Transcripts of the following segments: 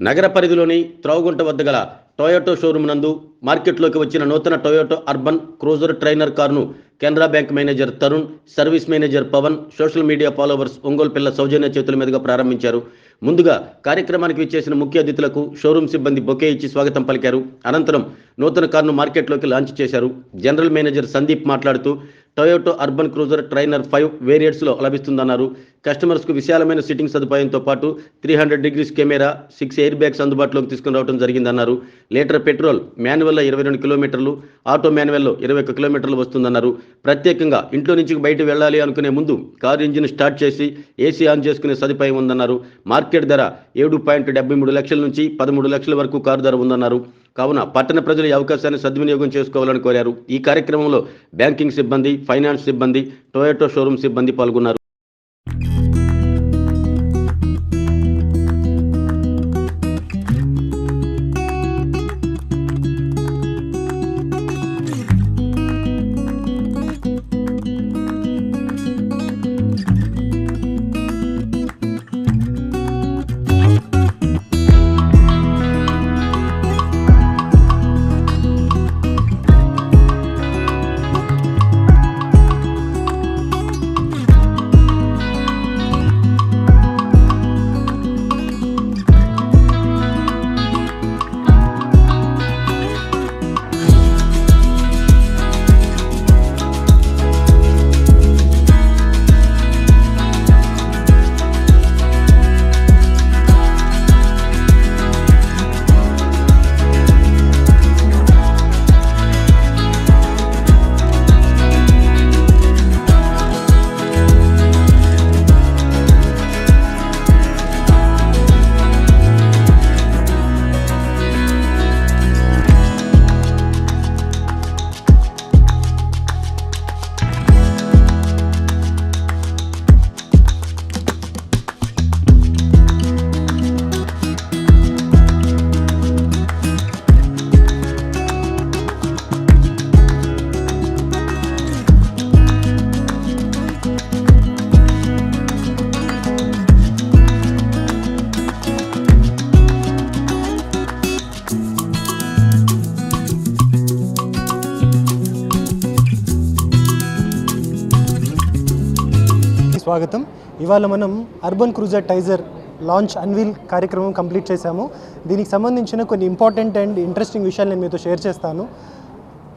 నగర పరిధిలోని త్రావుగుంట వద్ద గల టొయోటో షోరూమ్ నందు మార్కెట్లోకి వచ్చిన నూతన టొయోటో అర్బన్ క్రూజర్ ట్రైనర్ కారును Canara bank manager Tarun service manager Pavan social media followers Ongole పిల్ల సౌజన్య చేతుల మీదుగా ప్రారంభించారు. ముందుగా కార్యక్రమానికి విచ్చేసిన ముఖ్య అతిథులకు షోరూమ్ సిబ్బంది బొకే ఇచ్చి స్వాగతం పలికారు. అనంతరం నూతన కారును మార్కెట్లోకి లాంచ్ చేశారు. జనరల్ మేనేజర్ సందీప్ మాట్లాడుతూ Toyota urban cruiser Taisor five వేరియంట్స్లో లభిస్తుందన్నారు. కస్టమర్స్కు విశాలమైన సిట్టింగ్ సదుపాయంతో పాటు three hundred degrees camera six air bags అందుబాటులోకి తీసుకుని రావడం జరిగిందన్నారు. లీటర్ పెట్రోల్ మాన్యువల్లో ఇరవై రెండు కిలోమీటర్లు ఆటో మాన్యువల్లో ఇరవై ఒక్క కిలోమీటర్లు వస్తుందన్నారు. ప్రత్యేకంగా ఇంట్లో నుంచి బయట వెళ్ళాలి అనుకునే ముందు కారు ఇంజిన్ స్టార్ట్ చేసి ఏసీ ఆన్ చేసుకునే సదుపాయం ఉందన్నారు. మార్కెట్ ధర ఏడు పాయింట్ డెబ్బై మూడు లక్షల నుంచి పదమూడు లక్షల వరకు కారు ధర ఉందన్నారు. కావున పట్టణ ప్రజలు ఈ అవకాశాన్ని సద్వినియోగం చేసుకోవాలని కోరారు. ఈ కార్యక్రమంలో బ్యాంకింగ్ సిబ్బంది ఫైనాన్స్ సిబ్బంది టొయోటో షోరూమ్ సిబ్బంది పాల్గొన్నారు. స్వాగతం. ఇవాళ మనం urban cruiser Taisor launch unveil కార్యక్రమం కంప్లీట్ చేశాము. దీనికి సంబంధించిన కొన్ని ఇంపార్టెంట్ అండ్ ఇంట్రెస్టింగ్ విషయాలు నేను మీతో షేర్ చేస్తాను.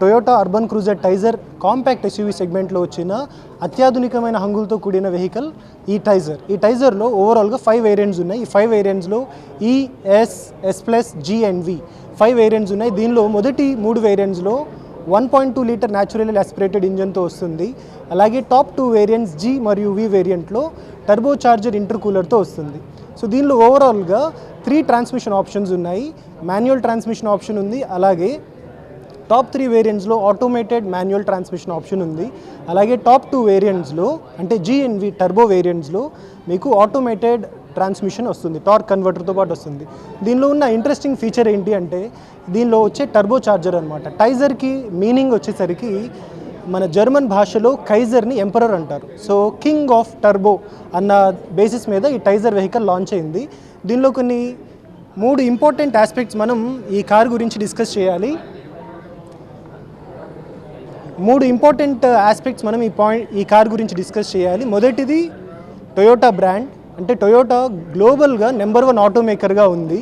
Toyota urban cruiser Taisor compact SUV సెగ్మెంట్లో వచ్చిన అత్యాధునికమైన హంగులతో కూడిన వెహికల్ ఈ టైజర్. ఈ టైజర్లో ఓవరాల్గా ఫైవ్ వేరియంట్స్ ఉన్నాయి. ఈ five వేరియంట్స్లో E S S plus G and V five variants ఉన్నాయి. దీనిలో మొదటి మూడు వేరియంట్స్లో one point two litre natural aspirated ఇంజన్తో వస్తుంది. అలాగే టాప్ టూ వేరియంట్స్ జీ మరియు వి వేరియంట్లో టర్బో చార్జర్ ఇంటర్ కూలర్తో వస్తుంది. సో దీనిలో ఓవరాల్గా త్రీ ట్రాన్స్మిషన్ ఆప్షన్స్ ఉన్నాయి. మాన్యువల్ ట్రాన్స్మిషన్ ఆప్షన్ ఉంది. అలాగే టాప్ త్రీ వేరియంట్స్లో ఆటోమేటెడ్ మాన్యువల్ ట్రాన్స్మిషన్ ఆప్షన్ ఉంది. అలాగే టాప్ టూ వేరియంట్స్లో అంటే జిఎన్వి టర్బో వేరియంట్స్లో మీకు ఆటోమేటెడ్ ట్రాన్స్మిషన్ వస్తుంది టార్క్ కన్వర్టర్తో పాటు వస్తుంది. దీనిలో ఉన్న ఇంట్రెస్టింగ్ ఫీచర్ ఏంటి అంటే దీనిలో వచ్చే టర్బో చార్జర్ అనమాట టైజర్కి మీనింగ్ వచ్చేసరికి మన జర్మన్ భాషలో కైజర్ని ఎంపరర్ అంటారు. సో కింగ్ ఆఫ్ టర్బో అన్న బేసిస్ మీద ఈ టైజర్ వెహికల్ లాంచ్ అయింది. దీనిలో కొన్ని మూడు ఇంపార్టెంట్ ఆస్పెక్ట్స్ మనం ఈ కార్ గురించి డిస్కస్ చేయాలి. మూడు ఇంపార్టెంట్ ఆస్పెక్ట్స్ మనం ఈ పాయింట్ ఈ కార్ గురించి డిస్కస్ చేయాలి. మొదటిది టొయోటా బ్రాండ్ అంటే టొయోటా గ్లోబల్గా నెంబర్ వన్ ఆటోమేకర్గా ఉంది.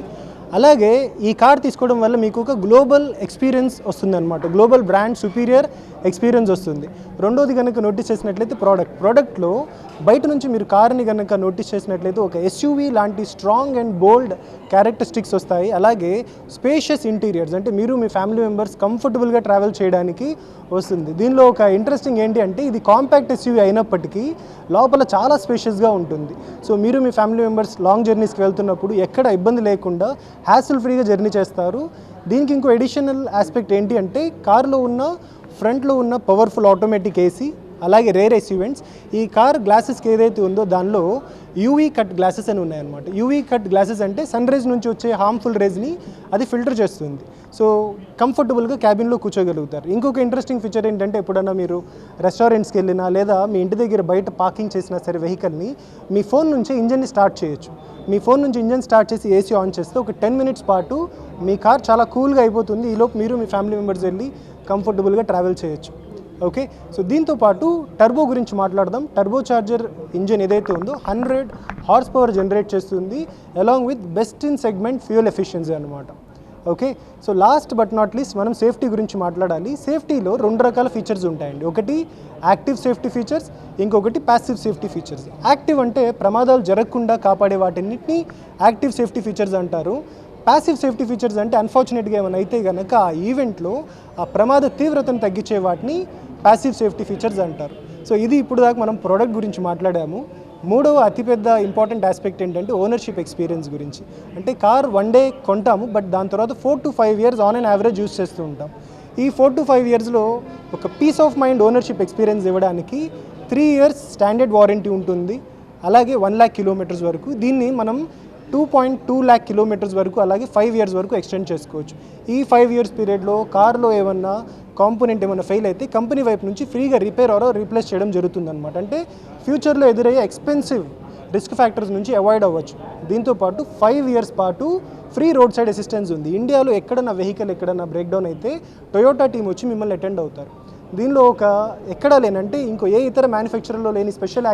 అలాగే ఈ కార్ తీసుకోవడం వల్ల మీకు ఒక గ్లోబల్ ఎక్స్పీరియన్స్ వస్తుంది అనమాట గ్లోబల్ బ్రాండ్ సుపీరియర్ ఎక్స్పీరియన్స్ వస్తుంది. రెండోది కనుక నోటీస్ చేసినట్లయితే ప్రోడక్ట్ ప్రోడక్ట్లో బయట నుంచి మీరు కార్ని కనుక నోటీస్ చేసినట్లయితే ఒక ఎస్యూవీ లాంటి స్ట్రాంగ్ అండ్ బోల్డ్ క్యారెక్టరిస్టిక్స్ వస్తాయి. అలాగే స్పేషియస్ ఇంటీరియర్స్ అంటే మీరు మీ ఫ్యామిలీ మెంబర్స్ కంఫర్టబుల్గా ట్రావెల్ చేయడానికి వస్తుంది. దీనిలో ఒక ఇంట్రెస్టింగ్ ఏంటి అంటే ఇది కాంపాక్ట్ ఎస్యూవీ అయినప్పటికీ లోపల చాలా స్పేషియస్గా ఉంటుంది. సో మీరు మీ ఫ్యామిలీ మెంబర్స్ లాంగ్ జర్నీస్కి వెళ్తున్నప్పుడు ఎక్కడ ఇబ్బంది లేకుండా హ్యాసిల్ ఫ్రీగా జర్నీ చేస్తారు. దీనికి ఇంకో ఎడిషనల్ ఆస్పెక్ట్ ఏంటి అంటే కారులో ఉన్న ఫ్రంట్లో ఉన్న పవర్ఫుల్ ఆటోమేటిక్ ఏసీ అలాగే రేర్ ఎస్యూవెంట్స్ ఈ కార్ గ్లాసెస్కి ఏదైతే ఉందో దానిలో యూవీ కట్ గ్లాసెస్ అని ఉన్నాయన్నమాట. యూవీ కట్ గ్లాసెస్ అంటే సన్ రేజ్ నుంచి వచ్చే హార్మ్ఫుల్ రేజ్ని అది ఫిల్టర్ చేస్తుంది. సో కంఫర్టబుల్గా క్యాబిన్లో కూర్చోగలుగుతారు. ఇంకొక ఇంట్రెస్టింగ్ ఫీచర్ ఏంటంటే ఎప్పుడైనా మీరు రెస్టారెంట్స్కి వెళ్ళినా లేదా మీ ఇంటి దగ్గర బయట పార్కింగ్ చేసినా సరే వెహికల్ని మీ ఫోన్ నుంచే ఇంజన్ని స్టార్ట్ చేయొచ్చు. మీ ఫోన్ నుంచి ఇంజన్ స్టార్ట్ చేసి ఏసీ ఆన్ చేస్తే ఒక టెన్ మినిట్స్ పాటు మీ కార్ చాలా కూల్గా అయిపోతుంది. ఈలోపు మీరు మీ ఫ్యామిలీ మెంబర్స్ వెళ్ళి కంఫర్టబుల్గా ట్రావెల్ చేయొచ్చు. ఓకే సో దీంతో పాటు టర్బో గురించి మాట్లాడదాం. టర్బో చార్జర్ ఇంజిన్ ఏదైతే ఉందో హండ్రెడ్ హార్స్ పవర్ జనరేట్ చేస్తుంది along with best in segment fuel efficiency అనమాట okay so last but not least మనం సేఫ్టీ గురించి మాట్లాడాలి. సేఫ్టీలో రెండు రకాల ఫీచర్స్ ఉంటాయండి. ఒకటి యాక్టివ్ సేఫ్టీ ఫీచర్స్ ఇంకొకటి ప్యాసివ్ సేఫ్టీ ఫీచర్స్ యాక్టివ్ అంటే ప్రమాదాలు జరగకుండా కాపాడే వాటిన్నిటిని యాక్టివ్ సేఫ్టీ ఫీచర్స్ అంటారు. ప్యాసివ్ సేఫ్టీ ఫీచర్స్ అంటే అన్ఫార్చునేట్గా ఏమైనా అయితే కనుక ఆ ఈవెంట్లో ఆ ప్రమాద తీవ్రతను తగ్గించే వాటిని ప్యాసివ్ సేఫ్టీ ఫీచర్స్ అంటారు. సో ఇది ఇప్పుడు దాకా మనం ప్రోడక్ట్ గురించి మాట్లాడాము. మూడవ అతిపెద్ద ఇంపార్టెంట్ ఆస్పెక్ట్ ఏంటంటే ఓనర్షిప్ ఎక్స్పీరియన్స్ గురించి. అంటే కార్ వన్ డే కొంటాము బట్ దాని తర్వాత four to five years on and average use చేస్తూ ఉంటాం. ఈ ఫోర్ టు ఫైవ్ ఇయర్స్లో ఒక peace of mind ownership experience ఇవ్వడానికి త్రీ ఇయర్స్ స్టాండర్డ్ వారంటీ ఉంటుంది. అలాగే వన్ ల్యాక్ కిలోమీటర్స్ వరకు. దీన్ని మనం two point two lakh kilometres వరకు అలాగే ఫైవ్ ఇయర్స్ వరకు ఎక్స్టెండ్ చేసుకోవచ్చు. ఈ ఫైవ్ ఇయర్స్ పీరియడ్లో కార్లో ఏమన్నా కాంపోనెంట్ ఏమైనా ఫెయిల్ అయితే కంపెనీ వైపు నుంచి ఫ్రీగా రిపేర్ ఆరో రీప్లేస్ చేయడం జరుగుతుందన్నమాట. అంటే ఫ్యూచర్లో ఎదురయ్యే ఎక్స్పెన్సివ్ రిస్క్ ఫ్యాక్టర్స్ నుంచి అవాయిడ్ అవ్వచ్చు. దీంతో పాటు ఫైవ్ ఇయర్స్ పాటు ఫ్రీ రోడ్ సైడ్ అసిస్టెన్స్ ఉంది. ఇండియాలో ఎక్కడన్నా వెహికల్ ఎక్కడన్నా బ్రేక్ డౌన్ అయితే టొయోటా టీం వచ్చి మిమ్మల్ని అటెండ్ అవుతారు. దీనిలో ఒక ఎక్కడా లేనంటే ఇంకో ఏ ఇతర మ్యానుఫ్యాక్చరర్లో లేని స్పెషల్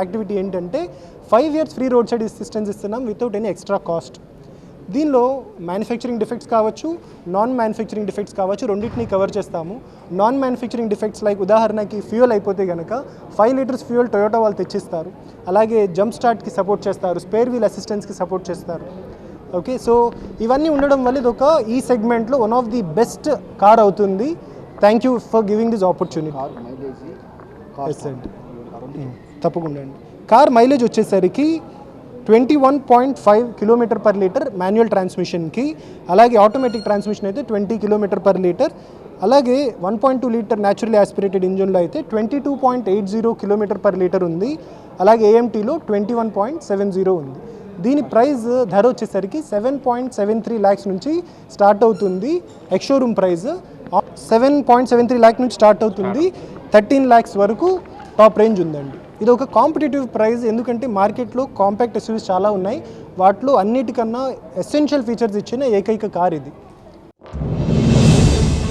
యాక్టివిటీ ఏంటంటే five years free road side assistance ఇస్తున్నాం వితౌట్ ఎనీ ఎక్స్ట్రా కాస్ట్ దీనిలో మ్యానుఫ్యాక్చరింగ్ డిఫెక్ట్స్ కావచ్చు నాన్ మ్యానుఫ్యాక్చరింగ్ డిఫెక్ట్స్ కావచ్చు రెండింటిని కవర్ చేస్తాము. నాన్ మ్యానుఫ్యాక్చరింగ్ డిఫెక్ట్స్ లైక్ ఉదాహరణకి ఫ్యూయల్ అయిపోతే కనుక ఫైవ్ లీటర్స్ ఫ్యూయల్ టొయోటా వాళ్ళు తెచ్చిస్తారు. అలాగే జంప్ స్టార్ట్కి సపోర్ట్ చేస్తారు స్పేర్ వీల్ అసిస్టెన్స్కి సపోర్ట్ చేస్తారు. ఓకే సో ఇవన్నీ ఉండడం వల్ల ఇది ఒక ఈ సెగ్మెంట్లో one of the best car అవుతుంది. Thank you for giving this opportunity. తప్పకుండా అండి. కార్ మైలేజ్ వచ్చేసరికి twenty one point five kilometre per litre manual ట్రాన్స్మిషన్కి అలాగే ఆటోమేటిక్ ట్రాన్స్మిషన్ అయితే ట్వంటీ కిలోమీటర్ పర్ లీటర్ అలాగే one point two litre naturally aspirated ఇంజన్లో అయితే twenty two point eight zero kilometre per litre ఉంది అలాగే ఏఎంటీలో twenty one point seven zero ఉంది. దీని price ధర వచ్చేసరికి seven point seven three lakhs నుంచి స్టార్ట్ అవుతుంది ex showroom price seven point seven three lakh నుంచి స్టార్ట్ అవుతుంది థర్టీన్ ల్యాక్స్ వరకు టాప్ రేంజ్ ఉందండి. ఇది ఒక కాంపిటేటివ్ ప్రైస్ ఎందుకంటే మార్కెట్లో కాంపాక్ట్ ఎస్యూవీస్ చాలా ఉన్నాయి. వాటిలో అన్నిటికన్నా ఎసెన్షియల్ ఫీచర్స్ ఇచ్చిన ఏకైక కార్ ఇది.